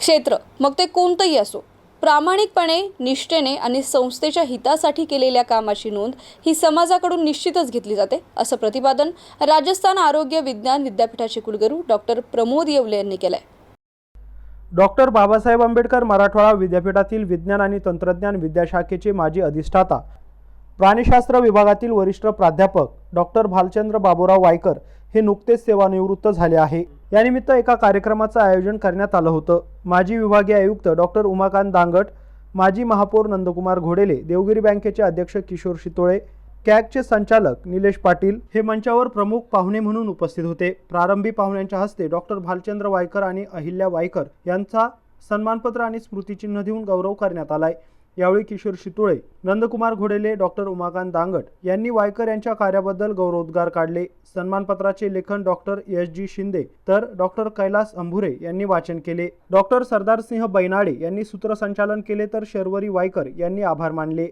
क्षेत्र. मग ते कोणतंही असो. प्रामाणिकपणे निष्ठेने आणि संस्थेच्या हितासाठी केलेल्या कामाची नोंद ही समाजाकडून निश्चितच घेतली जाते असं प्रतिपादन राजस्थान आरोग्य विज्ञान विद्यापीठाचे कुलगुरू डॉक्टर प्रमोद येवले यांनी केलंय. डॉक्टर बाबासाहेब आंबेडकर मराठवाडा विद्यापीठातील विज्ञान आणि तंत्रज्ञान विद्याशाखेचे माजी अधिष्ठाता प्राणीशास्त्र विभागातील वरिष्ठ प्राध्यापक डॉक्टर भालचंद्र बाबूराव वायकर हे नुकतेच सेवानिवृत्त झाले आहे. यानिमित्त एका कार्यक्रमाचं आयोजन करण्यात आलं होतं. माजी विभागीय आयुक्त डॉक्टर उमाकांत दांगट माजी महापौर नंदकुमार घोडेले देवगिरी बँकेचे अध्यक्ष किशोर शितोळे कॅगचे संचालक निलेश पाटील हे मंचावर प्रमुख पाहुणे म्हणून उपस्थित होते. प्रारंभी पाहुण्यांच्या हस्ते डॉक्टर भालचंद्र वायकर आणि अहिल्या वायकर यांचा सन्मानपत्र आणि स्मृतिचिन्ह देऊन गौरव करण्यात आलाय. यावेळी किशोर शितुळे नंदकुमार घोडेले डॉक्टर उमाकांत दांगट यांनी वायकर यांच्या कार्याबद्दल गौरवोद्गार काढले. सन्मानपत्राचे लेखन डॉक्टर एस. जी. शिंदे तर डॉक्टर कैलास अंभुरे यांनी वाचन केले. डॉक्टर सरदारसिंह बैनाडे यांनी सूत्रसंचालन केले तर शर्वरी वायकर यांनी आभार मानले.